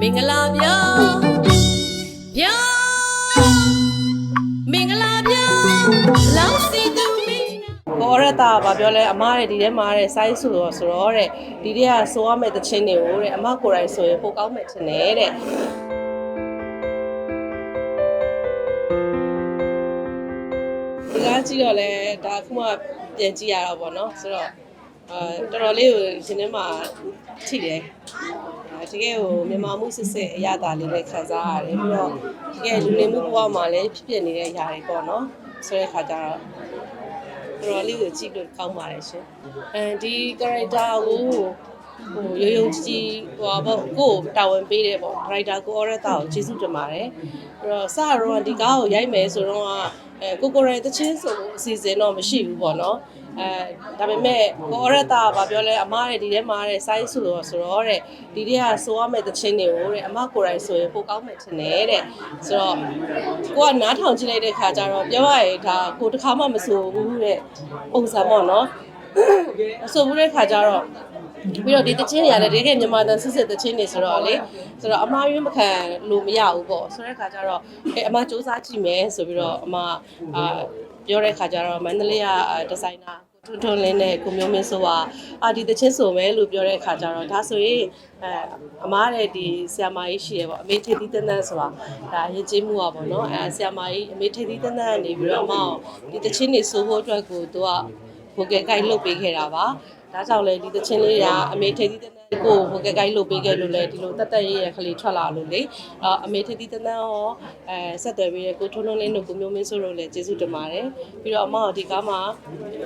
မင်္ဂလာဗျာဗျာမင်္ဂလာဗျာလောင်းစီသူမင်းဘောရတာဗာပြောလဲအမားတဲ့ဒီထဲမှာတဲ့ size ဆိုတော့ဆိုတော့တဲ့ဒီထဲကဆိုရမယ့်တခြင်းတွေကိုတဲ့အမကိုယ်တိုင်ဆိုရင်ပိုကောင်းမယ်ထင်တယ်တဲ့ဒီကားကြည့်တော့လဲဒါအခုမှပြန်ကြည့်ရတော့ဗောနော်ဆိုတော့ အာတော်တော်လေးကိုရှင်ထဲမှာထိတယ်အဲတကယ်ကိုမြန်မာမှုစစ်စစ်အရသာလေးနဲ့ခံစားရတယ်ပြီးတော့တကယ်လူနေမှုဘဝမှာလည်းဖြစ်ဖြစ်နေတဲ့အရာတွေပေါ့နော်ဆိုတဲ့ခါကျတော့တော်တော်လေးကိုကြည့်လို့ကောင်းပါတယ်ရှင်။အဲဒီ character ကိုဟိုရိုးရိုးကြည့်ကြည့်ဟိုပေါ့ကိုယ်တာဝန်ပေးတယ်ပေါ့ character ကို Oretta ကိုကျေးဇူးတင်ပါတယ်။ အဲ့တော့စတော့ဒီကားကိုရိုက်မယ်ဆိုတော့အဲကိုကိုရိုင်တချင်းဆိုလို့အစီအစဉ်တော့မရှိဘူးပေါ့နော်။အဲဒါပေမဲ့ကို Oretta ကပြောလဲအမားတဲ့ဒီထဲမှာတဲ့ size ဆိုတော့ဆိုတော့တဲ့ဒီထဲကဆိုရမယ့်တချင်းတွေကိုတဲ့အမကိုယ်တိုင်ဆိုရင်ပိုကောင်းမယ်ထင်တယ်တဲ့။ဆိုတော့ကိုကနားထောင်ကြည့်လိုက်တဲ့ခါကျတော့ပြောရရင်ဒါကိုတစ်ခါမှမဆိုဘူးတဲ့ပုံစံပေါ့နော်။အဆိုဘူးတဲ့ခါကျတော့ ပြီးတော့ဒီတချင်းတွေကလည်းတကယ်မြန်မာတန်စစ်စစ်တချင်းတွေဆိုတော့လေဆိုတော့အမားရွေးမခံလို့မရဘူးပေါ့ဆိုတဲ့ခါကျတော့အဲအမစူးစမ်းကြည့်မယ်ဆိုပြီးတော့အမအာပြောတဲ့ခါကျတော့မန္တလေးကဒီဇိုင်နာထွန်းထွန်းလင်းနဲ့ကိုမျိုးမင်းဆိုကအာဒီတချင်းဆိုမယ်လို့ပြောတဲ့ခါကျတော့ဒါဆိုရင်အဲအမားတဲ့ဒီဆီယာမာကြီးရှိရပေါ့အမေထေသီးတန်းတန်းဆိုတာဒါရင်ကျေးမှုอ่ะပေါ့နော်အဲဆီယာမာကြီးအမေထေသီးတန်းတန်းကနေပြီးတော့အမအောင်ဒီတချင်းတွေဆိုဖို့အတွက်ကိုသူကဟိုကဲကိုက်လုတ်ပေးခဲ့တာပါ ဒါကြောင့်လေဒီသချင်းလေးကအမေထေသီးတန်းတန်းကိုဟိုကဲကိုက်လုတ်ပေးခဲ့လို့လေဒီလိုတက်တက်ရေးရခလေးထွက်လာလို့လေအာအမေထေသီးတန်းတန်းရောအဲဆက်သွယ်ပြီးရကိုထုံးထုံးလင်းတို့ကိုမျိုးမင်းဆိုလို့လည်းကျေးဇူးတင်ပါတယ်ပြီးတော့အမကဒီကားမှာ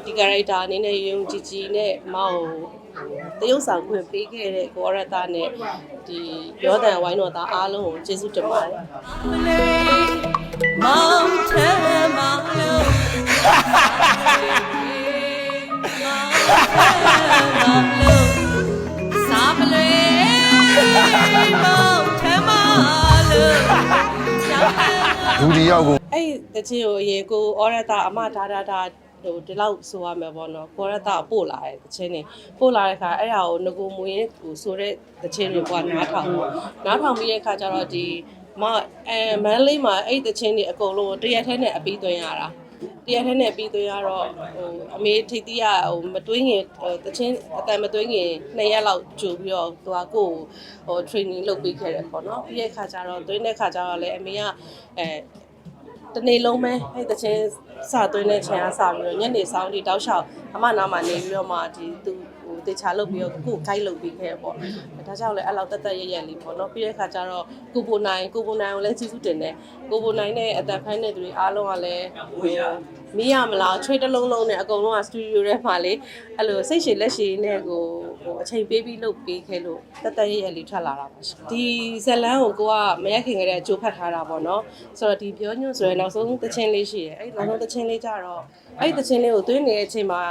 ဒီ character အနေနဲ့ယုံကြည်ကြည်နဲ့အမကိုတရုပ်ဆောင်ခွင့်ပေးခဲ့တဲ့ကိုရတနဲ့ဒီရောတန်ဝိုင်းတော်သားအားလုံးကိုကျေးဇူးတင်ပါတယ်မောင်ထဲမှာလို့ လူဒီရောက်ကိုအဲ့ဒီတချင်းကိုအရင်ကိုဩရတာအမဒါဒါဒါဟိုဒီလောက်ဆိုရမယ်ပေါ့နော်ကိုရတာပို့လာတဲ့တချင်းနေပို့လာတဲ့ခါအဲ့ဒါကိုငကိုမွေးဟိုဆိုတဲ့တချင်းတွေကနားထောင်ပေါ့နားထောင်ပြီးတဲ့ခါကျတော့ဒီမအဲမန်းလေးမှာအဲ့ဒီတချင်းတွေအကုန်လုံးတရက်ထဲနဲ့အပြီးသွင်းရတာ တရက်ထဲနဲ့ပြီးသွင်းရတော့ဟိုအမေထိတ်တီးရဟိုမတွင်းခင်ဟိုတချင်းအတန်မတွင်းခင်နှစ်ရက်လောက်ကြိုပြီးတော့သူကကိုယ်ဟို training လုပ်ပေးခဲ့တယ်ပေါ့နော်ပြီးတဲ့ခါကျတော့တွင်းတဲ့ခါကျတော့လည်းအမေကအဲတနေ့လုံးပဲအဲ့တချင်းစသွင်းတဲ့ချိန်ကစပြီးတော့ညနေဆောင်ဒီတောက်လျှောက်အမနာမနေပြီးတော့မှဒီသူဟို တေချာလုပ်ပြီးတော့ကိုယ်ဂိုက်လုပ်ပြီးခဲ့ပေါ့ဒါကြောင့်လည်းအဲ့လောက်တက်တက်ရရလေးပေါ့နော်ပြီးတဲ့ခါကျတော့ကိုပိုနိုင်ကိုပိုနိုင်ကိုလည်းကျေးဇူးတင်တယ်ကိုပိုနိုင်နဲ့အသက်ဖိုင်းတဲ့သူတွေအားလုံးကလည်းဟို မီးရမလားချွေးတစ်လုံးလုံးနဲ့အကုန်လုံးကစတူဒီယိုထဲမှာလေအဲ့လိုစိတ်ရှည်လက်ရှည်နဲ့ကိုဟိုအချိန်ပေးပြီးလုပ်ပေးခဲ့လို့တက်တက်ရရလေးထွက်လာတာပါရှင်ဒီဇလန်းကိုကိုကမရက်ခင်ခဲ့တဲ့အကျိုးဖတ်ထားတာပေါ့နော်ဆိုတော့ဒီပြောညွန့်ဆိုရင်နောက်ဆုံးတချင်းလေးရှိတယ်အဲ့နောက်ဆုံးတချင်းလေးကြတော့အဲ့တချင်းလေးကိုသွင်းနေတဲ့အချိန်မှာ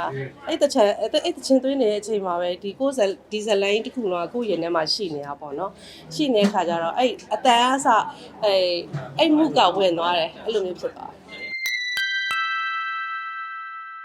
အဲ့တချင်းအဲ့တချင်းသွင်းနေတဲ့အချိန်မှာပဲဒီကိုဇယ်ဒီဇလိုင်းတစ်ခုလုံးကကိုယ့်ရင်ထဲမှာရှိနေတာပေါ့နော်ရှိနေတဲ့ခါကျတော့အဲ့အတန်အဆအဲ့အဲ့မှုကဝင်သွားတယ်အဲ့လိုမျိုးဖြစ်သွားတယ်